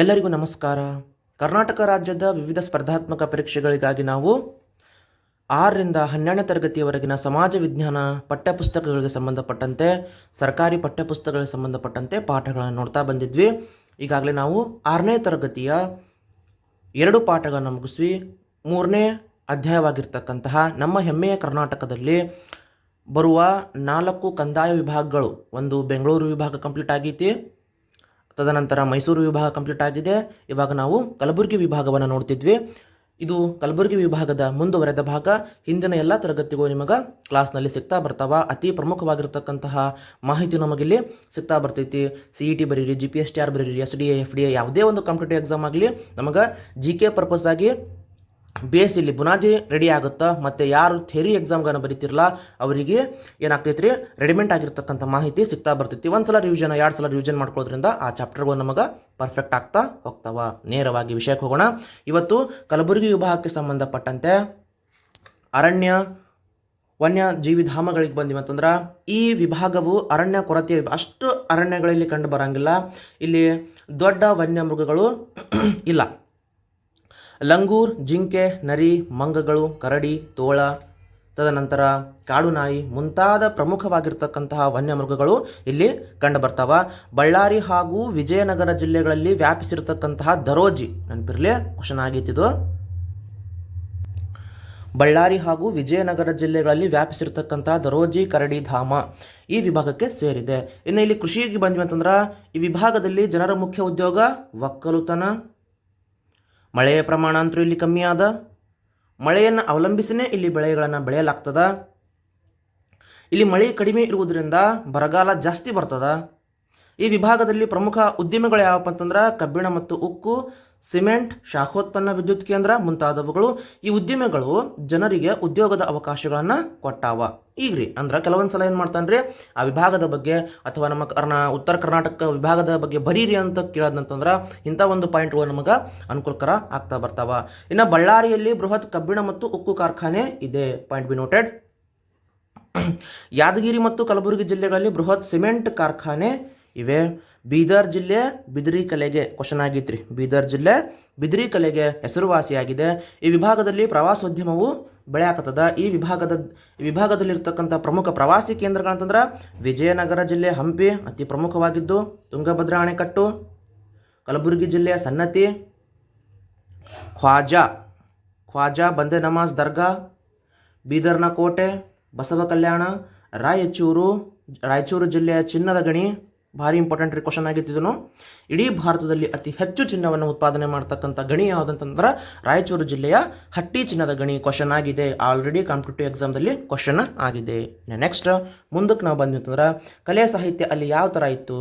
ಎಲ್ಲರಿಗೂ ನಮಸ್ಕಾರ. ಕರ್ನಾಟಕ ರಾಜ್ಯದ ವಿವಿಧ ಸ್ಪರ್ಧಾತ್ಮಕ ಪರೀಕ್ಷೆಗಳಿಗಾಗಿ ನಾವು ಆರರಿಂದ ಹನ್ನೆರಡನೇ ತರಗತಿಯವರೆಗಿನ ಸಮಾಜ ವಿಜ್ಞಾನ ಪಠ್ಯಪುಸ್ತಕಗಳಿಗೆ ಸಂಬಂಧಪಟ್ಟಂತೆ, ಸರ್ಕಾರಿ ಪಠ್ಯಪುಸ್ತಕಗಳಿಗೆ ಸಂಬಂಧಪಟ್ಟಂತೆ ಪಾಠಗಳನ್ನು ನೋಡ್ತಾ ಬಂದಿದ್ವಿ. ಈಗಾಗಲೇ ನಾವು ಆರನೇ ತರಗತಿಯ ಎರಡು ಪಾಠಗಳನ್ನು ಮುಗಿಸಿ ಮೂರನೇ ಅಧ್ಯಾಯವಾಗಿರ್ತಕ್ಕಂತಹ ನಮ್ಮ ಹೆಮ್ಮೆಯ ಕರ್ನಾಟಕದಲ್ಲಿ ಬರುವ ನಾಲ್ಕು ಕಂದಾಯ ವಿಭಾಗಗಳು, ಒಂದು ಬೆಂಗಳೂರು ವಿಭಾಗ ಕಂಪ್ಲೀಟ್ ಆಗೈತಿ. ತದನಂತರ ಮೈಸೂರು ವಿಭಾಗ ಕಂಪ್ಲೀಟ್ ಆಗಿದೆ. ಇವಾಗ ನಾವು ಕಲಬುರಗಿ ವಿಭಾಗವನ್ನು ನೋಡ್ತಿದ್ವಿ. ಇದು ಕಲಬುರಗಿ ವಿಭಾಗದ ಮುಂದುವರೆದ ಭಾಗ. ಹಿಂದಿನ ಎಲ್ಲ ತರಗತಿಗೂ ನಿಮಗೆ ಕ್ಲಾಸ್ನಲ್ಲಿ ಸಿಗ್ತಾ ಬರ್ತಾವ. ಅತಿ ಪ್ರಮುಖವಾಗಿರ್ತಕ್ಕಂತಹ ಮಾಹಿತಿ ನಮಗಿಲ್ಲಿ ಸಿಗ್ತಾ ಬರ್ತೈತಿ. ಸಿ ಇ ಟಿ ಬರೀರಿ G P S T R ಬರೀರಿ S D A F D A ಯಾವುದೇ ಒಂದು ಕಾಂಪಿಟೇಟಿವ್ ಎಕ್ಸಾಮ್ ಆಗಲಿ, ನಮಗೆ ಜಿ ಕೆ ಪರ್ಪಸ್ ಆಗಿ ಬೇಸ್ ಇಲ್ಲಿ ಬುನಾದಿ ರೆಡಿ ಆಗುತ್ತಾ? ಮತ್ತು ಯಾರು ಥೇರಿ ಎಕ್ಸಾಮ್ಗಳನ್ನು ಬರೀತಿರಲ್ಲ ಅವರಿಗೆ ಏನಾಗ್ತೈತೆ ರೀ ರೆಡಿಮೆಂಟ್ ಆಗಿರ್ತಕ್ಕಂಥ ಮಾಹಿತಿ ಸಿಗ್ತಾ ಬರ್ತೈತಿ. ಒಂದು ಸಲ ರಿವಿಷನ್ ಎರಡು ಸಲ ರಿವಿಷನ್ ಮಾಡ್ಕೊಳ್ಳೋದ್ರಿಂದ ಆ ಚಾಪ್ಟರ್ಗಳು ನಮಗೆ ಪರ್ಫೆಕ್ಟ್ ಆಗ್ತಾ ಹೋಗ್ತಾವ. ನೇರವಾಗಿ ವಿಷಯಕ್ಕೆ ಹೋಗೋಣ. ಇವತ್ತು ಕಲಬುರಗಿ ವಿಭಾಗಕ್ಕೆ ಸಂಬಂಧಪಟ್ಟಂತೆ ಅರಣ್ಯ ವನ್ಯ ಧಾಮಗಳಿಗೆ ಬಂದಿವಿ ಅಂತಂದ್ರೆ ಈ ವಿಭಾಗವು ಅರಣ್ಯ ಕೊರತೆ ಅಷ್ಟು ಅರಣ್ಯಗಳಲ್ಲಿ ಕಂಡು ಬರಂಗಿಲ್ಲ. ಇಲ್ಲಿ ದೊಡ್ಡ ವನ್ಯಮೃಗಗಳು ಇಲ್ಲ. ಲಂಗೂರ್, ಜಿಂಕೆ, ನರಿ, ಮಂಗಗಳು, ಕರಡಿ, ತೋಳ, ತದನಂತರ ಕಾಡು ನಾಯಿ ಮುಂತಾದ ಪ್ರಮುಖವಾಗಿರ್ತಕ್ಕಂತಹ ವನ್ಯಮೃಗಗಳು ಇಲ್ಲಿ ಕಂಡು ಬರ್ತಾವ ಬಳ್ಳಾರಿ ಹಾಗೂ ವಿಜಯನಗರ ಜಿಲ್ಲೆಗಳಲ್ಲಿ ವ್ಯಾಪಿಸಿರ್ತಕ್ಕಂತಹ ದರೋಜಿ ನೆನಪಿರ್ಲಿ, ಕ್ವಶನ್ ಆಗೈತಿದು. ಬಳ್ಳಾರಿ ಹಾಗೂ ವಿಜಯನಗರ ಜಿಲ್ಲೆಗಳಲ್ಲಿ ವ್ಯಾಪಿಸಿರ್ತಕ್ಕಂತಹ ದರೋಜಿ, ಕರಡಿ, ಧಾಮ ಈ ವಿಭಾಗಕ್ಕೆ ಸೇರಿದೆ. ಇನ್ನು ಇಲ್ಲಿ ಕೃಷಿಗೆ ಬಂದ್ವಿ ಅಂತಂದ್ರೆ ಈ ವಿಭಾಗದಲ್ಲಿ ಜನರ ಮುಖ್ಯ ಉದ್ಯೋಗ ಒಕ್ಕಲುತನ ಮಳೆಯ ಪ್ರಮಾಣ ಅಂತೂ ಇಲ್ಲಿ ಕಮ್ಮಿ ಆದ. ಮಳೆಯನ್ನು ಅವಲಂಬಿಸಿನೇ ಇಲ್ಲಿ ಬೆಳೆಗಳನ್ನು ಬೆಳೆಯಲಾಗ್ತದ. ಇಲ್ಲಿ ಮಳೆ ಕಡಿಮೆ ಇರುವುದರಿಂದ ಬರಗಾಲ ಜಾಸ್ತಿ ಬರ್ತದ. ಈ ವಿಭಾಗದಲ್ಲಿ ಪ್ರಮುಖ ಉದ್ಯಮಗಳು ಯಾವಪ್ಪ ಅಂತಂದ್ರೆ ಕಬ್ಬಿಣ ಮತ್ತು ಉಕ್ಕು ಸಿಮೆಂಟ್, ಶಾಖೋತ್ಪನ್ನ, ವಿದ್ಯುತ್ ಕೇಂದ್ರ ಮುಂತಾದವುಗಳು ಈ ಉದ್ಯಮಗಳು ಜನರಿಗೆ ಉದ್ಯೋಗದ ಅವಕಾಶಗಳನ್ನು ಕೊಟ್ಟಾವ. ರೀ ಅಂದ್ರೆ ಕೆಲವೊಂದು ಸಲ ಏನು ಮಾಡ್ತಾನ್ರಿ? ಆ ವಿಭಾಗದ ಬಗ್ಗೆ ಅಥವಾ ನಮ್ಮ ಕರ್ನಾ, ಉತ್ತರ ಕರ್ನಾಟಕ ವಿಭಾಗದ ಬಗ್ಗೆ ಬರೀರಿ ಅಂತ ಕೇಳೋದಂತಂದ್ರೆ ಇಂಥ ಒಂದು ಪಾಯಿಂಟ್ಗಳು ನಮಗೆ ಅನುಕೂಲಕರ ಆಗ್ತಾ ಬರ್ತಾವ. ಇನ್ನು ಬಳ್ಳಾರಿಯಲ್ಲಿ ಬೃಹತ್ ಕಬ್ಬಿಣ ಮತ್ತು ಉಕ್ಕು ಕಾರ್ಖಾನೆ ಇದೆ. Point be noted. ಯಾದಗಿರಿ ಮತ್ತು ಕಲಬುರಗಿ ಜಿಲ್ಲೆಗಳಲ್ಲಿ ಬೃಹತ್ ಸಿಮೆಂಟ್ ಕಾರ್ಖಾನೆ ಇವೆ. ಬೀದರ್ ಜಿಲ್ಲೆ ಬಿದಿರಿ ಕಲೆಗೆ ಕ್ವಶನ್ ಆಗಿತ್ರಿ. ಬೀದರ್ ಜಿಲ್ಲೆ ಬಿದಿರಿ ಕಲೆಗೆ ಹೆಸರುವಾಸಿಯಾಗಿದೆ. ಈ ವಿಭಾಗದಲ್ಲಿ ಪ್ರವಾಸೋದ್ಯಮವು ಬೆಳೆಯಾಕತ್ತದ. ಈ ವಿಭಾಗದ ವಿಭಾಗದಲ್ಲಿರ್ತಕ್ಕಂಥ ಪ್ರಮುಖ ಪ್ರವಾಸಿ ಕೇಂದ್ರಗಳಂತಂದ್ರೆ ವಿಜಯನಗರ ಜಿಲ್ಲೆ ಹಂಪಿ ಅತಿ ಪ್ರಮುಖವಾಗಿದ್ದು, ತುಂಗಭದ್ರಾ ಅಣೆಕಟ್ಟು, ಕಲಬುರಗಿ ಜಿಲ್ಲೆಯ ಸನ್ನತಿ, ಖ್ವಾಜಾ ಖ್ವಾಜಾ ಬಂದೆ ನಮಾಜ್ ದರ್ಗಾ, ಬೀದರ್ನ ಕೋಟೆ, ಬಸವ ಕಲ್ಯಾಣ, ರಾಯಚೂರು ರಾಯಚೂರು ಜಿಲ್ಲೆಯ ಚಿನ್ನದ ಗಣಿ ಭಾರಿ ಇಂಪಾರ್ಟೆಂಟ್ ಕ್ವಶನ್ ಆಗಿತ್ತಿದನು ಇಡೀ ಭಾರತದಲ್ಲಿ ಅತಿ ಹೆಚ್ಚು ಚಿನ್ನವನ್ನು ಉತ್ಪಾದನೆ ಮಾಡ್ತಕ್ಕಂಥ ಗಣಿ ಯಾವುದಂತಂದ್ರೆ ರಾಯಚೂರು ಜಿಲ್ಲೆಯ ಹಟ್ಟಿ ಚಿನ್ನದ ಗಣಿ ಕ್ವಶನ್ ಆಗಿದೆ. ಆಲ್ರೆಡಿ ಕಾಂಪಿಟೇಟಿವ್ ಎಕ್ಸಾಮ್ದಲ್ಲಿ ಕ್ವಶನ್ ಆಗಿದೆ. ನೆಕ್ಸ್ಟ್ ಮುಂದಕ್ಕೆ ನಾವು ಬಂದ್ವಿ ಕಲೆ ಸಾಹಿತ್ಯ ಅಲ್ಲಿ ಯಾವ ಥರ ಇತ್ತು?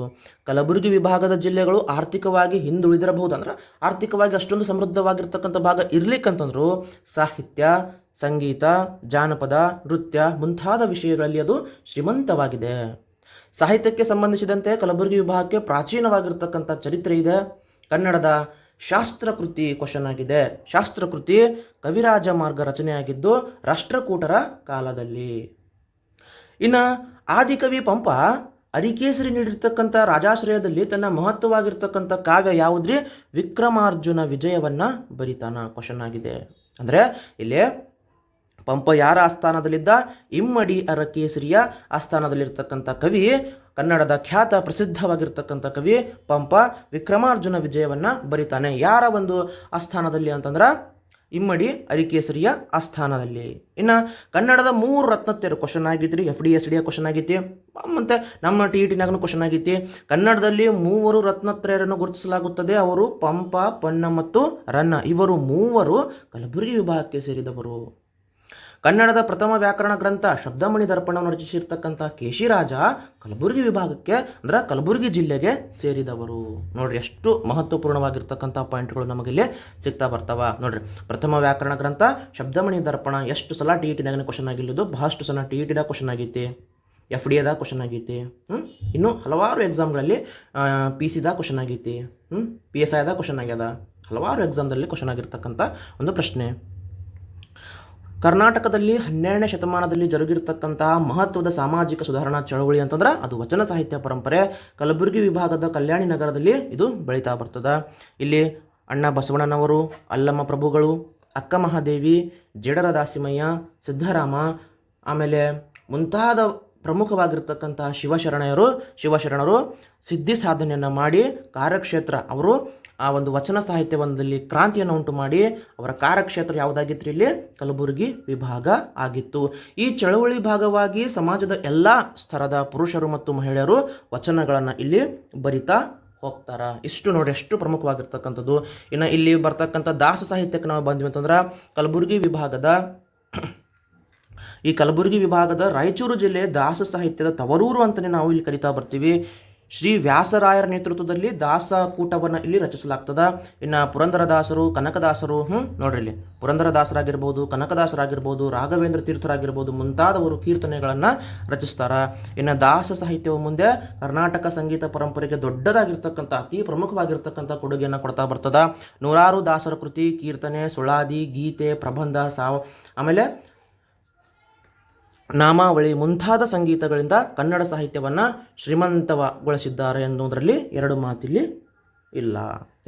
ಕಲಬುರಗಿ ವಿಭಾಗದ ಜಿಲ್ಲೆಗಳು ಆರ್ಥಿಕವಾಗಿ ಹಿಂದುಳಿದಿರಬಹುದು ಅಂದ್ರೆ ಆರ್ಥಿಕವಾಗಿ ಅಷ್ಟೊಂದು ಸಮೃದ್ಧವಾಗಿರ್ತಕ್ಕಂಥ ಭಾಗ ಇರ್ಲಿಕ್ಕಂತಂದ್ರು ಸಾಹಿತ್ಯ, ಸಂಗೀತ, ಜಾನಪದ, ನೃತ್ಯ ಮುಂತಾದ ವಿಷಯಗಳಲ್ಲಿ ಅದು ಶ್ರೀಮಂತವಾಗಿದೆ. ಸಾಹಿತ್ಯಕ್ಕೆ ಸಂಬಂಧಿಸಿದಂತೆ ಕಲಬುರಗಿ ವಿಭಾಗಕ್ಕೆ ಪ್ರಾಚೀನವಾಗಿರ್ತಕ್ಕಂಥ ಚರಿತ್ರೆ ಇದೆ. ಕನ್ನಡದ ಶಾಸ್ತ್ರಕೃತಿ ಕ್ವಶನ್ ಆಗಿದೆ. ಶಾಸ್ತ್ರಕೃತಿ ಕವಿರಾಜ ಮಾರ್ಗ ರಚನೆಯಾಗಿದ್ದು ರಾಷ್ಟ್ರಕೂಟರ ಕಾಲದಲ್ಲಿ. ಇನ್ನು ಆದಿಕವಿ ಪಂಪ ಅರಿಕೇಸರಿ ನೀಡಿರ್ತಕ್ಕಂಥ ರಾಜಾಶ್ರಯದಲ್ಲಿ ತನ್ನ ಮಹತ್ವವಾಗಿರ್ತಕ್ಕಂಥ ಕಾವ್ಯ ಯಾವುದ್ರಿ? ವಿಕ್ರಮಾರ್ಜುನ ವಿಜಯವನ್ನ ಬರಿತಾನ ಕ್ವಶನ್ ಆಗಿದೆ. ಅಂದರೆ ಇಲ್ಲಿ ಪಂಪ ಯಾರ ಆಸ್ಥಾನದಲ್ಲಿದ್ದ? ಇಮ್ಮಡಿ ಅರಕೇಸರಿಯ ಆಸ್ಥಾನದಲ್ಲಿರ್ತಕ್ಕಂಥ ಕವಿ, ಕನ್ನಡದ ಖ್ಯಾತ ಪ್ರಸಿದ್ಧವಾಗಿರ್ತಕ್ಕಂಥ ಕವಿ ಪಂಪ ವಿಕ್ರಮಾರ್ಜುನ ವಿಜಯವನ್ನ ಬರಿತಾನೆ. ಯಾರ ಒಂದು ಆಸ್ಥಾನದಲ್ಲಿ ಅಂತಂದ್ರೆ? ಇಮ್ಮಡಿ ಅರಿಕೇಸರಿಯ ಆಸ್ಥಾನದಲ್ಲಿ. ಇನ್ನು ಕನ್ನಡದ ಮೂರು ರತ್ನತ್ಯರು ಕ್ವಶನ್ ರೀ F D S D question ಆಗೈತಿ ಮತ್ತು ನಮ್ಮ ಟಿ ಇ ಟಿನಾಗೂ ಕ್ವಶನ್ ಆಗೈತಿ ಕನ್ನಡದಲ್ಲಿ ಮೂವರು ರತ್ನತ್ರಯರನ್ನು ಗುರುತಿಸಲಾಗುತ್ತದೆ. ಅವರು ಪಂಪ, ಪೊನ್ನ ಮತ್ತು ರನ್ನ. ಇವರು ಮೂವರು ಕಲಬುರಗಿ ವಿಭಾಗಕ್ಕೆ ಸೇರಿದವರು. ಕನ್ನಡದ ಪ್ರಥಮ ವ್ಯಾಕರಣ ಗ್ರಂಥ ಶಬ್ದಮಣಿ ದರ್ಪಣವನ್ನು ರಚಿಸಿರ್ತಕ್ಕಂಥ ಕೇಶಿರಾಜ ಕಲಬುರಗಿ ವಿಭಾಗಕ್ಕೆ, ಅಂದ್ರೆ ಕಲಬುರಗಿ ಜಿಲ್ಲೆಗೆ ಸೇರಿದವರು. ನೋಡ್ರಿ, ಎಷ್ಟು ಮಹತ್ವಪೂರ್ಣವಾಗಿರ್ತಕ್ಕಂಥ ಪಾಯಿಂಟ್ಗಳು ನಮಗಿಲ್ಲಿ ಸಿಗ್ತಾ ಬರ್ತಾವ. ನೋಡ್ರಿ, ಪ್ರಥಮ ವ್ಯಾಕರಣ ಗ್ರಂಥ ಶಬ್ದಮಣಿ ದರ್ಪಣ, ಎಷ್ಟು ಸಲ ಟಿ ಇ ಟಿನಾಗ ಕ್ವಶನ್ ಆಗಿಲ್ಲದು ಬಹಳಷ್ಟು ಸಲ ಟಿ ಇ ಟಿದಾಗ ಕ್ವಶನ್ ಆಗೈತಿ. ಎಫ್ ಡಿ ಎದ ಕ್ವಶನ್ ಆಗೈತಿ. ಹ್ಞೂ ಇನ್ನು ಹಲವಾರು ಎಕ್ಸಾಮ್ಗಳಲ್ಲಿ ಪಿ ಸಿದ ಕ್ವಶನ್ ಆಗೈತಿ. ಹ್ಞೂ ಪಿ ಎಸ್ ಐದ ಕ್ವಶನ್ ಆಗ್ಯದ. ಹಲವಾರು ಎಕ್ಸಾಮ್ದಲ್ಲಿ ಕ್ವಶನ್ ಆಗಿರ್ತಕ್ಕಂಥ ಒಂದು ಪ್ರಶ್ನೆ. ಕರ್ನಾಟಕದಲ್ಲಿ ಹನ್ನೆರಡನೇ ಶತಮಾನದಲ್ಲಿ ಜರುಗಿರತಕ್ಕಂತಹ ಮಹತ್ವದ ಸಾಮಾಜಿಕ ಸುಧಾರಣಾ ಚಳವಳಿ ಅಂತಂದ್ರೆ ಅದು ವಚನ ಸಾಹಿತ್ಯ ಪರಂಪರೆ. ಕಲಬುರಗಿ ವಿಭಾಗದ ಕಲ್ಯಾಣಿ ನಗರದಲ್ಲಿ ಇದು ಬೆಳೀತಾ ಬರ್ತದೆ. ಇಲ್ಲಿ ಅಣ್ಣ ಬಸವಣ್ಣನವರು, ಅಲ್ಲಮ್ಮ ಪ್ರಭುಗಳು, ಅಕ್ಕ ಮಹಾದೇವಿ ಜೇಡರ ದಾಸಿಮಯ್ಯ ಸಿದ್ದರಾಮ ಆಮೇಲೆ ಮುಂತಾದ ಪ್ರಮುಖವಾಗಿರ್ತಕ್ಕಂತಹ ಶಿವಶರಣರು ಶಿವಶರಣರು ಸಿದ್ಧಿ ಸಾಧನೆಯನ್ನು ಮಾಡಿ ಕಾರ್ಯಕ್ಷೇತ್ರ ಅವರು ಆ ಒಂದು ವಚನ ಸಾಹಿತ್ಯವೊಂದರಲ್ಲಿ ಕ್ರಾಂತಿಯನ್ನು ಉಂಟು ಮಾಡಿ ಅವರ ಕಾರ್ಯಕ್ಷೇತ್ರ ಯಾವುದಾಗಿತ್ತು ಇಲ್ಲಿ? ಕಲಬುರಗಿ ವಿಭಾಗ ಆಗಿತ್ತು. ಈ ಚಳವಳಿ ಭಾಗವಾಗಿ ಸಮಾಜದ ಎಲ್ಲ ಸ್ತರದ ಪುರುಷರು ಮತ್ತು ಮಹಿಳೆಯರು ವಚನಗಳನ್ನು ಇಲ್ಲಿ ಬರಿತಾ ಹೋಗ್ತಾರ. ಇಷ್ಟು ನೋಡಿ ಎಷ್ಟು ಪ್ರಮುಖವಾಗಿರ್ತಕ್ಕಂಥದ್ದು. ಇನ್ನು ಇಲ್ಲಿ ಬರ್ತಕ್ಕಂಥ ದಾಸ ಸಾಹಿತ್ಯಕ್ಕೆ ನಾವು ಬಂದ್ವಿ ಅಂತಂದ್ರೆ ಕಲಬುರಗಿ ವಿಭಾಗದ ಈ ಕಲಬುರಗಿ ವಿಭಾಗದ ರಾಯಚೂರು ಜಿಲ್ಲೆ ದಾಸ ಸಾಹಿತ್ಯದ ತವರೂರು ಅಂತಲೇ ನಾವು ಇಲ್ಲಿ ಕರಿತಾ ಬರ್ತೀವಿ. ಶ್ರೀ ವ್ಯಾಸರಾಯರ ನೇತೃತ್ವದಲ್ಲಿ ದಾಸ ಕೂಟವನ್ನು ಇಲ್ಲಿ ರಚಿಸಲಾಗ್ತದೆ. ಇನ್ನು ಪುರಂದರದಾಸರು, ಕನಕದಾಸರು ಹ್ಞೂ ನೋಡ್ರಿ ಇಲ್ಲಿ. ಪುರಂದರದಾಸರಾಗಿರ್ಬೋದು, ಕನಕದಾಸರಾಗಿರ್ಬೋದು, ರಾಘವೇಂದ್ರ ತೀರ್ಥರಾಗಿರ್ಬೋದು ಮುಂತಾದವರು ಕೀರ್ತನೆಗಳನ್ನು ರಚಿಸ್ತಾರೆ. ಇನ್ನು ದಾಸ ಸಾಹಿತ್ಯವು ಮುಂದೆ ಕರ್ನಾಟಕ ಸಂಗೀತ ಪರಂಪರೆಗೆ ದೊಡ್ಡದಾಗಿರ್ತಕ್ಕಂಥ, ಅತಿ ಪ್ರಮುಖವಾಗಿರ್ತಕ್ಕಂಥ ಕೊಡುಗೆಯನ್ನು ಕೊಡ್ತಾ ಬರ್ತದ. ನೂರಾರು ದಾಸರ ಕೃತಿ, ಕೀರ್ತನೆ, ಸುಳಾದಿ, ಗೀತೆ, ಪ್ರಬಂಧ, ಸಾವ ಆಮೇಲೆ ನಾಮಾವಳಿ ಮುಂತಾದ ಸಂಗೀತಗಳಿಂದ ಕನ್ನಡ ಸಾಹಿತ್ಯವನ್ನು ಶ್ರೀಮಂತವಗೊಳಿಸಿದ್ದಾರೆ ಎನ್ನುವುದರಲ್ಲಿ ಎರಡು ಮಾತಿಲ್ಲಿ ಇಲ್ಲ.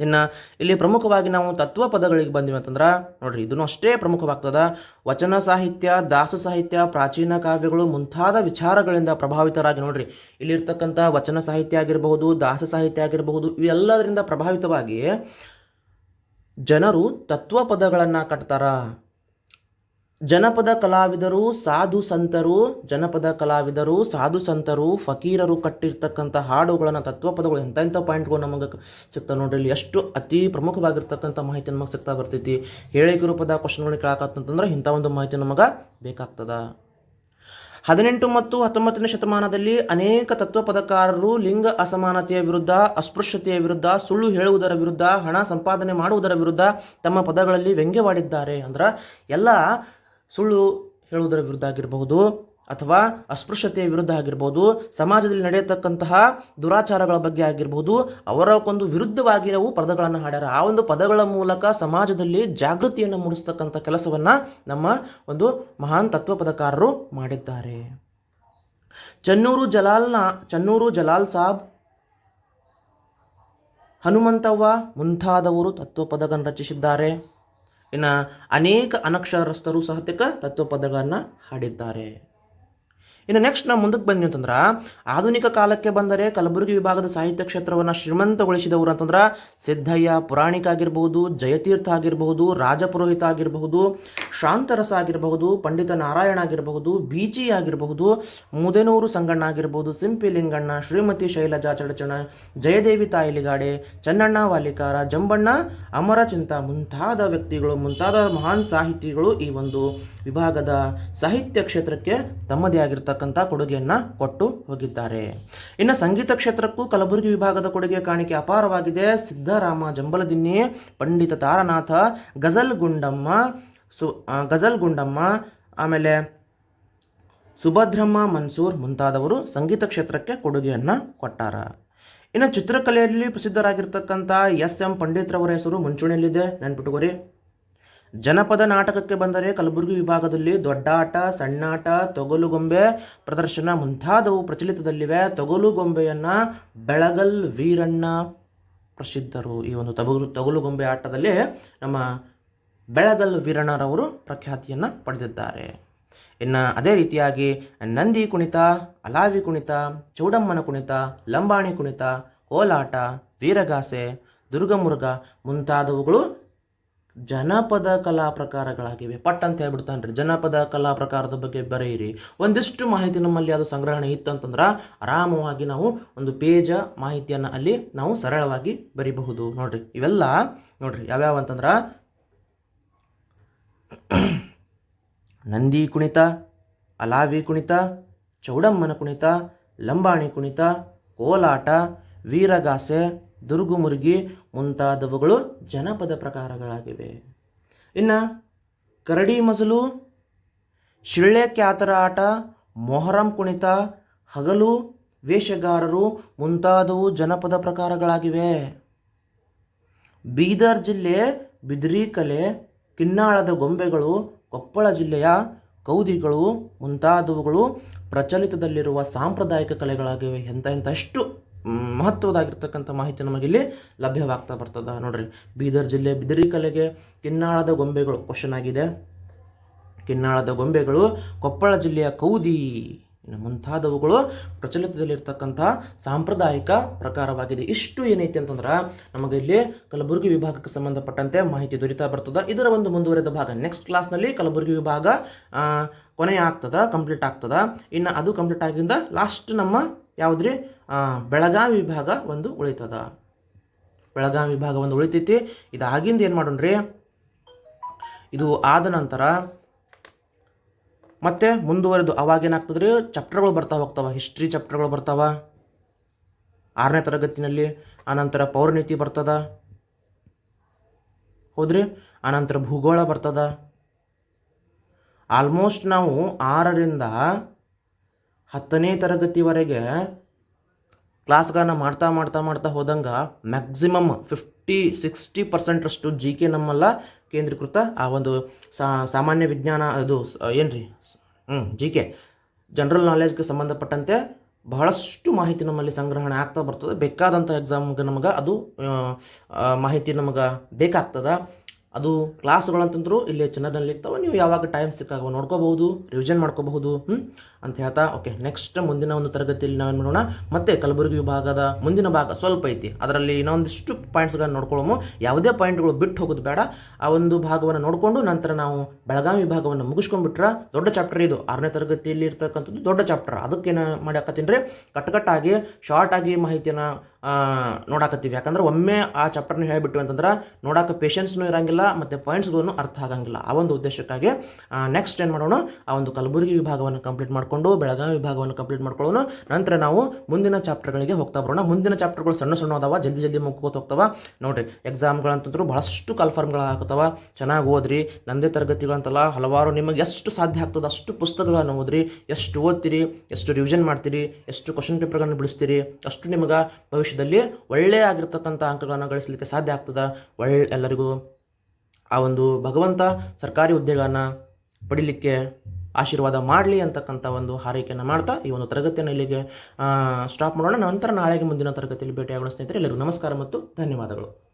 ಇನ್ನು ಇಲ್ಲಿ ಪ್ರಮುಖವಾಗಿ ನಾವು ತತ್ವ ಪದಗಳಿಗೆ ಬಂದ್ವಿ ಅಂತಂದ್ರೆ, ನೋಡ್ರಿ ಇದನ್ನು ಅಷ್ಟೇ ಪ್ರಮುಖವಾಗ್ತದ. ವಚನ ಸಾಹಿತ್ಯ, ದಾಸ ಸಾಹಿತ್ಯ, ಪ್ರಾಚೀನ ಕಾವ್ಯಗಳು ಮುಂತಾದ ವಿಚಾರಗಳಿಂದ ಪ್ರಭಾವಿತರಾಗಿ ನೋಡ್ರಿ. ಇಲ್ಲಿರ್ತಕ್ಕಂಥ ವಚನ ಸಾಹಿತ್ಯ ಆಗಿರಬಹುದು, ದಾಸ ಸಾಹಿತ್ಯ ಆಗಿರಬಹುದು, ಇವೆಲ್ಲದರಿಂದ ಪ್ರಭಾವಿತವಾಗಿ ಜನರು ತತ್ವ ಪದಗಳನ್ನು ಕಟ್ತಾರ. ಜನಪದ ಕಲಾವಿದರು, ಸಾಧು ಸಂತರು, ಜನಪದ ಕಲಾವಿದರು, ಸಾಧು ಸಂತರು, ಫಕೀರರು ಕಟ್ಟಿರ್ತಕ್ಕಂಥ ಹಾಡುಗಳನ್ನು, ತತ್ವಪದಗಳು ಎಂಥ ಪಾಯಿಂಟ್ಗಳು ನಮಗೆ ಸಿಗ್ತಾವೆ ನೋಡ್ರಿ. ಇಲ್ಲಿ ಎಷ್ಟು ಅತಿ ಪ್ರಮುಖವಾಗಿರ್ತಕ್ಕಂಥ ಮಾಹಿತಿ ನಮಗೆ ಸಿಗ್ತಾ ಬರ್ತೈತಿ. ಹೇಳಿಕೆ ರೂಪದ ಕ್ವಶನ್ಗಳನ್ನ ಕೇಳಾಕತ್ತಂತಂದ್ರೆ ಇಂಥ ಒಂದು ಮಾಹಿತಿ ನಮಗೆ ಬೇಕಾಗ್ತದೆ. ಹದಿನೆಂಟು ಮತ್ತು ಹತ್ತೊಂಬತ್ತನೇ ಶತಮಾನದಲ್ಲಿ ಅನೇಕ ತತ್ವಪದಕಾರರು ಲಿಂಗ ಅಸಮಾನತೆಯ ವಿರುದ್ಧ, ಅಸ್ಪೃಶ್ಯತೆಯ ವಿರುದ್ಧ, ಸುಳ್ಳು ಹೇಳುವುದರ ವಿರುದ್ಧ, ಹಣ ಸಂಪಾದನೆ ಮಾಡುವುದರ ವಿರುದ್ಧ ತಮ್ಮ ಪದಗಳಲ್ಲಿ ವ್ಯಂಗ್ಯವಾಡಿದ್ದಾರೆ. ಅಂದ್ರೆ ಎಲ್ಲ ಸುಳ್ಳು ಹೇಳುವುದರ ವಿರುದ್ಧ ಆಗಿರಬಹುದು ಅಥವಾ ಅಸ್ಪೃಶ್ಯತೆಯ ವಿರುದ್ಧ ಆಗಿರ್ಬೋದು ಸಮಾಜದಲ್ಲಿ ನಡೆಯತಕ್ಕಂತಹ ದುರಾಚಾರಗಳ ಬಗ್ಗೆ ಆಗಿರ್ಬೋದು ಅವರ ಒಂದು ವಿರುದ್ಧವಾಗಿರವು ಪದಗಳನ್ನು ಹಾಡ್ಯಾರ. ಆ ಒಂದು ಪದಗಳ ಮೂಲಕ ಸಮಾಜದಲ್ಲಿ ಜಾಗೃತಿಯನ್ನು ಮೂಡಿಸ್ತಕ್ಕಂಥ ಕೆಲಸವನ್ನು ನಮ್ಮ ಒಂದು ಮಹಾನ್ ತತ್ವ ಪದಕಾರರು ಮಾಡಿದ್ದಾರೆ. ಚನ್ನೂರು ಜಲಾಲ್ನ, ಚನ್ನೂರು ಜಲಾಲ್ ಸಾಬ್ ಹನುಮಂತವ್ವ ಮುಂತಾದವರು ತತ್ವಪದಗಳನ್ನು ರಚಿಸಿದ್ದಾರೆ. ಇನ್ನು ಅನೇಕ ಅನಕ್ಷರಸ್ಥರು ಸಹಿತ ತತ್ವಪದಗಳನ್ನು ಹಾಡಿದ್ದಾರೆ. ಇನ್ನು ನೆಕ್ಸ್ಟ್ ನಾವು ಮುಂದಕ್ಕೆ ಬಂದ್ವಿ ಅಂತಂದ್ರೆ, ಆಧುನಿಕ ಕಾಲಕ್ಕೆ ಬಂದರೆ ಕಲಬುರಗಿ ವಿಭಾಗದ ಸಾಹಿತ್ಯ ಕ್ಷೇತ್ರವನ್ನು ಶ್ರೀಮಂತಗೊಳಿಸಿದವರು ಅಂತಂದ್ರೆ ಸಿದ್ದಯ್ಯ ಪುರಾಣಿಕ ಆಗಿರಬಹುದು, ಜಯತೀರ್ಥ ಆಗಿರಬಹುದು, ರಾಜಪುರೋಹಿತ ಆಗಿರಬಹುದು, ಶಾಂತರಸ ಆಗಿರಬಹುದು, ಪಂಡಿತ ನಾರಾಯಣ ಆಗಿರಬಹುದು, ಬೀಚಿ ಆಗಿರಬಹುದು, ಮುದೇನೂರು ಸಂಗಣ್ಣ ಆಗಿರಬಹುದು ಸಿಂಪಿ ಲಿಂಗಣ್ಣ, ಶ್ರೀಮತಿ ಶೈಲಜಾ ಚಡಚಣ, ಜಯದೇವಿ ತಾಯಿಲಿಗಾಡೆ ಚನ್ನಣ್ಣ ವಾಲಿಕಾರ, ಜಂಬಣ್ಣ ಅಮರಚಿಂತ ಮುಂತಾದ ವ್ಯಕ್ತಿಗಳು, ಮುಂತಾದ ಮಹಾನ್ ಸಾಹಿತಿಗಳು ಈ ಒಂದು ವಿಭಾಗದ ಸಾಹಿತ್ಯ ಕ್ಷೇತ್ರಕ್ಕೆ ತಮ್ಮದೇ ಆಗಿರ್ತಕ್ಕಂಥ ಕೊಡುಗೆಯನ್ನು ಕೊಟ್ಟು ಹೋಗಿದ್ದಾರೆ. ಇನ್ನು ಸಂಗೀತ ಕ್ಷೇತ್ರಕ್ಕೂ ಕಲಬುರಗಿ ವಿಭಾಗದ ಕೊಡುಗೆ ಕಾಣಿಕೆ ಅಪಾರವಾಗಿದೆ. ಸಿದ್ದರಾಮ ಜಂಬಲದಿನ್ನಿ, ಪಂಡಿತ ತಾರನಾಥ, ಗಜಲ್ ಗುಂಡಮ್ಮ, ಸು ಗಜಲ್ ಗುಂಡಮ್ಮ, ಆಮೇಲೆ ಸುಭದ್ರಮ್ಮ, ಮನ್ಸೂರ್ ಮುಂತಾದವರು ಸಂಗೀತ ಕ್ಷೇತ್ರಕ್ಕೆ ಕೊಡುಗೆಯನ್ನು ಕೊಟ್ಟಾರ. ಇನ್ನು ಚಿತ್ರಕಲೆಯಲ್ಲಿ ಪ್ರಸಿದ್ಧರಾಗಿರ್ತಕ್ಕಂಥ ಎಸ್ ಎಂ ಪಂಡಿತ್ರವರ ಹೆಸರು ಮುಂಚೂಣಿಯಲ್ಲಿದೆ. ನೆನ್ಪಿಟ್ಟುಕೋರಿ ಜನಪದ ನಾಟಕಕ್ಕೆ ಬಂದರೆ ಕಲಬುರಗಿ ವಿಭಾಗದಲ್ಲಿ ದೊಡ್ಡಾಟ, ಸಣ್ಣಾಟ, ತೊಗಲುಗೊಂಬೆ ಪ್ರದರ್ಶನ ಮುಂತಾದವು ಪ್ರಚಲಿತದಲ್ಲಿವೆ. ತೊಗಲುಗೊಂಬೆಯನ್ನು ಬೆಳಗಲ್ ವೀರಣ್ಣ ಪ್ರಸಿದ್ಧರು. ಈ ಒಂದು ತಗಲು ತೊಗಲುಗೊಂಬೆ ಆಟದಲ್ಲಿ ನಮ್ಮ ಬೆಳಗಲ್ ವೀರಣ್ಣರವರು ಪ್ರಖ್ಯಾತಿಯನ್ನು ಪಡೆದಿದ್ದಾರೆ. ಇನ್ನು ಅದೇ ರೀತಿಯಾಗಿ ನಂದಿ ಕುಣಿತ, ಅಲಾವಿ ಕುಣಿತ, ಚೌಡಮ್ಮನ ಕುಣಿತ, ಲಂಬಾಣಿ ಕುಣಿತ, ಕೋಲಾಟ, ವೀರಗಾಸೆ, ದುರ್ಗಮುರುಗ ಮುಂತಾದವುಗಳು ಜನಪದ ಕಲಾ ಪ್ರಕಾರಗಳಾಗಿವೆ. ಪಟ್ ಅಂತ ಹೇಳ್ಬಿಡ್ತಾನೆ ರೀ. ಜನಪದ ಕಲಾ ಪ್ರಕಾರದ ಬಗ್ಗೆ ಬರೆಯಿರಿ. ಒಂದಿಷ್ಟು ಮಾಹಿತಿ ನಮ್ಮಲ್ಲಿ ಅದು ಸಂಗ್ರಹಣೆ ಇತ್ತಂತಂದ್ರೆ ಆರಾಮವಾಗಿ ನಾವು ಒಂದು ಪೇಜ ಮಾಹಿತಿಯನ್ನು ಅಲ್ಲಿ ನಾವು ಸರಳವಾಗಿ ಬರಿಬಹುದು. ನೋಡ್ರಿ. ಇವೆಲ್ಲ ನೋಡ್ರಿ ಯಾವ್ಯಾವ ಅಂತಂದ್ರೆ ನಂದಿ ಕುಣಿತ, ಅಲಾವಿ ಕುಣಿತ, ಚೌಡಮ್ಮನ ಕುಣಿತ, ಲಂಬಾಣಿ ಕುಣಿತ, ಕೋಲಾಟ, ವೀರಗಾಸೆ ದುರ್ಗುಮುರುಗಿ ಮುಂತಾದವುಗಳು ಜನಪದ ಪ್ರಕಾರಗಳಾಗಿವೆ. ಇನ್ನು ಕರಡಿ ಮಸಲು, ಶಿಳ್ಳೆ ಕ್ಯಾತರ ಆಟ, ಮೊಹರಂ ಕುಣಿತ, ಹಗಲು, ವೇಷಗಾರರು ಮುಂತಾದವು ಜನಪದ ಪ್ರಕಾರಗಳಾಗಿವೆ. ಬೀದರ್ ಜಿಲ್ಲೆ ಬಿದಿರಿ ಕಲೆ, ಕಿನ್ನಾಳದ ಗೊಂಬೆಗಳು, ಕೊಪ್ಪಳ ಜಿಲ್ಲೆಯ ಕೌದಿಗಳು ಮುಂತಾದವುಗಳು ಪ್ರಚಲಿತದಲ್ಲಿರುವ ಸಾಂಪ್ರದಾಯಿಕ ಕಲೆಗಳಾಗಿವೆ. ಎಂಥ ಎಂಥಷ್ಟು ಮಹತ್ವದಾಗಿರ್ತಕ್ಕಂಥ ಮಾಹಿತಿ ನಮಗಿಲ್ಲಿ ಲಭ್ಯವಾಗ್ತಾ ಬರ್ತದೆ. ನೋಡ್ರಿ, ಬೀದರ್ ಜಿಲ್ಲೆ, ಬಿದಿರಿ ಕಲೆಗೆ ಕಿನ್ನಾಳದ ಗೊಂಬೆಗಳು ಕ್ವಶನ್ ಆಗಿದೆ. ಕಿನ್ನಾಳದ ಗೊಂಬೆಗಳು ಕೊಪ್ಪಳ ಜಿಲ್ಲೆಯ ಕೌದಿ. ಮುಂತಾದವುಗಳು ಪ್ರಚಲಿತದಲ್ಲಿರ್ತಕ್ಕಂಥ ಸಾಂಪ್ರದಾಯಿಕ ಪ್ರಕಾರವಾಗಿದೆ. ಇಷ್ಟು ಏನೈತಿ ಅಂತಂದ್ರೆ, ನಮಗೆ ಇಲ್ಲಿ ಕಲಬುರಗಿ ವಿಭಾಗಕ್ಕೆ ಸಂಬಂಧಪಟ್ಟಂತೆ ಮಾಹಿತಿ ದೊರೀತಾ ಬರ್ತದೆ. ಇದರ ಒಂದು ಮುಂದುವರೆದ ಭಾಗ ನೆಕ್ಸ್ಟ್ ಕ್ಲಾಸ್ನಲ್ಲಿ ಕಲಬುರಗಿ ವಿಭಾಗ ಕೊನೆಯಾಗ್ತದ ಕಂಪ್ಲೀಟ್ ಆಗ್ತದ. ಇನ್ನು ಅದು ಕಂಪ್ಲೀಟ್ ಆಗಿಂದ ಲಾಸ್ಟ್ ನಮ್ಮ ಯಾವುದ್ರಿ? ಬೆಳಗಾವಿ ವಿಭಾಗ ಒಂದು ಉಳಿತದ. ಬೆಳಗಾವಿ ವಿಭಾಗ ಒಂದು ಉಳಿತೈತಿ. ಇದಾಗಿಂದ ಏನು ಮಾಡೋಣ್ರಿ? ಇದು ಆದ ನಂತರ ಮತ್ತೆ ಮುಂದುವರೆದು. ಅವಾಗೇನಾಗ್ತದ್ರಿ ಚಾಪ್ಟರ್ಗಳು ಬರ್ತಾ ಹೋಗ್ತಾವ. ಹಿಸ್ಟ್ರಿ ಚಾಪ್ಟರ್ಗಳು ಬರ್ತಾವ. ಆರನೇ ತರಗತಿನಲ್ಲಿ. ಆನಂತರ ಪೌರನೀತಿ ಬರ್ತದ. ಹೌದ್ರಿ? ಆನಂತರ ಭೂಗೋಳ ಬರ್ತದ. ಆಲ್ಮೋಸ್ಟ್ ನಾವು ಆರರಿಂದ ಹತ್ತನೇ ತರಗತಿವರೆಗೆ ಕ್ಲಾಸ್ಗಳನ್ನ ಮಾಡ್ತಾ ಮಾಡ್ತಾ ಮಾಡ್ತಾ ಹೋದಂಗೆ ಮ್ಯಾಕ್ಸಿಮಮ್ ಫಿಫ್ಟಿ ಸಿಕ್ಸ್ಟಿ ಪರ್ಸೆಂಟಷ್ಟು ಜಿ ಕೆ ನಮ್ಮೆಲ್ಲ ಕೇಂದ್ರೀಕೃತ ಆ ಒಂದು ಸಾಮಾನ್ಯ ವಿಜ್ಞಾನ ಅದು ಏನು ರೀ ಹ್ಞೂ ಜಿ ಕೆ ಜನರಲ್ ನಾಲೆಜ್ಗೆ ಸಂಬಂಧಪಟ್ಟಂತೆ ಬಹಳಷ್ಟು ಮಾಹಿತಿ ನಮ್ಮಲ್ಲಿ ಸಂಗ್ರಹಣೆ ಆಗ್ತಾ ಬರ್ತದೆ. ಬೇಕಾದಂಥ ಎಕ್ಸಾಮ್ಗೆ ನಮಗೆ ಅದು ಮಾಹಿತಿ ನಮಗೆ ಬೇಕಾಗ್ತದ. ಅದು ಕ್ಲಾಸ್ಗಳಂತಂದ್ರು ಇಲ್ಲಿ ಚಾನಲ್ನಲ್ಲಿ ಇರ್ತಾವೆ. ನೀವು ಯಾವಾಗ ಟೈಮ್ ಸಿಕ್ಕಾಗ ನೋಡ್ಕೋಬಹುದು ರಿವಿಷನ್ ಮಾಡ್ಕೋಬಹುದು ಹ್ಞೂ ಅಂತ ಹೇಳ್ತಾ ಓಕೆ ನೆಕ್ಸ್ಟ್ ಮುಂದಿನ ಒಂದು ತರಗತಿಯಲ್ಲಿ ನಾವೇನು ಮಾಡೋಣ? ಮತ್ತೆ ಕಲಬುರಗಿ ವಿಭಾಗದ ಮುಂದಿನ ಭಾಗ ಸ್ವಲ್ಪ ಐತಿ. ಅದರಲ್ಲಿ ಇನ್ನೊಂದಿಷ್ಟು ಪಾಯಿಂಟ್ಸ್ಗಳನ್ನ ನೋಡ್ಕೊಳ್ಳೋಮು. ಯಾವುದೇ ಪಾಯಿಂಟ್ಗಳು ಬಿಟ್ಟು ಹೋಗೋದು ಬೇಡ. ಆ ಒಂದು ಭಾಗವನ್ನು ನೋಡಿಕೊಂಡು ನಂತರ ನಾವು ಬೆಳಗಾವಿ ವಿಭಾಗವನ್ನು ಮುಗಿಸ್ಕೊಂಡ್ಬಿಟ್ರೆ ದೊಡ್ಡ ಚಾಪ್ಟರ್ ಇದು. ಆರನೇ ತರಗತಿಯಲ್ಲಿ ಇರ್ತಕ್ಕಂಥದ್ದು ದೊಡ್ಡ ಚಾಪ್ಟರ್ ಅದಕ್ಕೇನು ಮಾಡಾಕತ್ತೀನಿ ರೀ? ಕಟ್ಕಟ್ಟಾಗಿ ಶಾರ್ಟ್ ಆಗಿ ಮಾಹಿತಿಯನ್ನು ನೋಡಾಕತ್ತೀವಿ. ಯಾಕಂದ್ರೆ ಒಮ್ಮೆ ಆ ಚಾಪ್ಟರ್ನ ಹೇಳಿಬಿಟ್ಟು ಅಂತಂದ್ರೆ ನೋಡಾಕ ಪೇಷನ್ಸ್ನೂ ಇರಂಗಿಲ್ಲ, ಮತ್ತು ಪಾಯಿಂಟ್ಸ್ಗಳನ್ನು ಅರ್ಥ ಆಗಂಗಿಲ್ಲ. ಆ ಒಂದು ಉದ್ದೇಶಕ್ಕಾಗಿ ನೆಕ್ಸ್ಟ್ ಏನು ಮಾಡೋಣ? ಆ ಒಂದು ಕಲಬುರಗಿ ವಿಭಾಗವನ್ನು ಕಂಪ್ಲೀಟ್ ಮಾಡಿಕೊಂಡು, ಬೆಳಗಾವಿ ವಿಭಾಗವನ್ನು ಕಂಪ್ಲೀಟ್ ಮಾಡ್ಕೊಳ್ಳೋಣ. ನಂತರ ನಾವು ಮುಂದಿನ ಚಾಪ್ಟರ್ಗಳಿಗೆ ಹೋಗ್ತಾ ಬರೋಣ. ಮುಂದಿನ ಚಾಪ್ಟರ್ಗಳು ಸಣ್ಣ ಸಣ್ಣ ಅದಾವ, ಜಲ್ದಿ ಜಲ್ದಿ ಮುಗ್ಕೋತ ಹೋಗ್ತಾವ. ನೋಡ್ರಿ ಎಕ್ಸಾಮ್ಗಳಂತಂದ್ರು ಬಹಳಷ್ಟು ಕಾಲ್ಫಾರ್ಮ್ಗಳು ಹಾಕತಾವ ಚೆನ್ನಾಗಿ ಓದ್ರಿ, ನಂದೇ ತರಗತಿಗಳಂತಲ್ಲ, ಹಲವಾರು ನಿಮಗೆ ಎಷ್ಟು ಸಾಧ್ಯ ಆಗ್ತದೆ ಅಷ್ಟು ಪುಸ್ತಕಗಳನ್ನು ಓದ್ರಿ. ಎಷ್ಟು ಓದ್ತೀರಿ, ಎಷ್ಟು ರಿವಿಷನ್ ಮಾಡ್ತೀರಿ, ಎಷ್ಟು ಕ್ವಶನ್ ಪೇಪರ್ಗಳನ್ನು ಬಿಡಿಸ್ತೀರಿ, ಅಷ್ಟು ನಿಮಗೆ ಭವಿಷ್ಯದಲ್ಲಿ ಒಳ್ಳೆಯ ಆಗಿರ್ತಕ್ಕಂಥ ಅಂಕಗಳನ್ನು ಗಳಿಸಲಿಕ್ಕೆ ಸಾಧ್ಯ ಆಗ್ತದೆ? ಒಳ್ಳೆ ಎಲ್ಲರಿಗೂ ಆ ಒಂದು ಭಗವಂತ ಸರ್ಕಾರಿ ಹುದ್ದೆಗಳನ್ನು ಪಡಿಲಿಕ್ಕೆ ಆಶೀರ್ವಾದ ಮಾಡಲಿ ಅಂತಕ್ಕಂಥ ಒಂದು ಹಾರೈಕೆಯನ್ನು ಮಾಡ್ತಾ ಈ ಒಂದು ತರಗತಿಯನ್ನು ಇಲ್ಲಿಗೆ ಸ್ಟಾಪ್ ಮಾಡೋಣ. ನಂತರ ನಾಳೆಗೆ ಮುಂದಿನ ತರಗತಿಯಲ್ಲಿ ಭೇಟಿಯಾಗೋಣ ಸ್ನೇಹಿತರೆ. ಎಲ್ಲರಿಗೂ ನಮಸ್ಕಾರ ಮತ್ತು ಧನ್ಯವಾದಗಳು.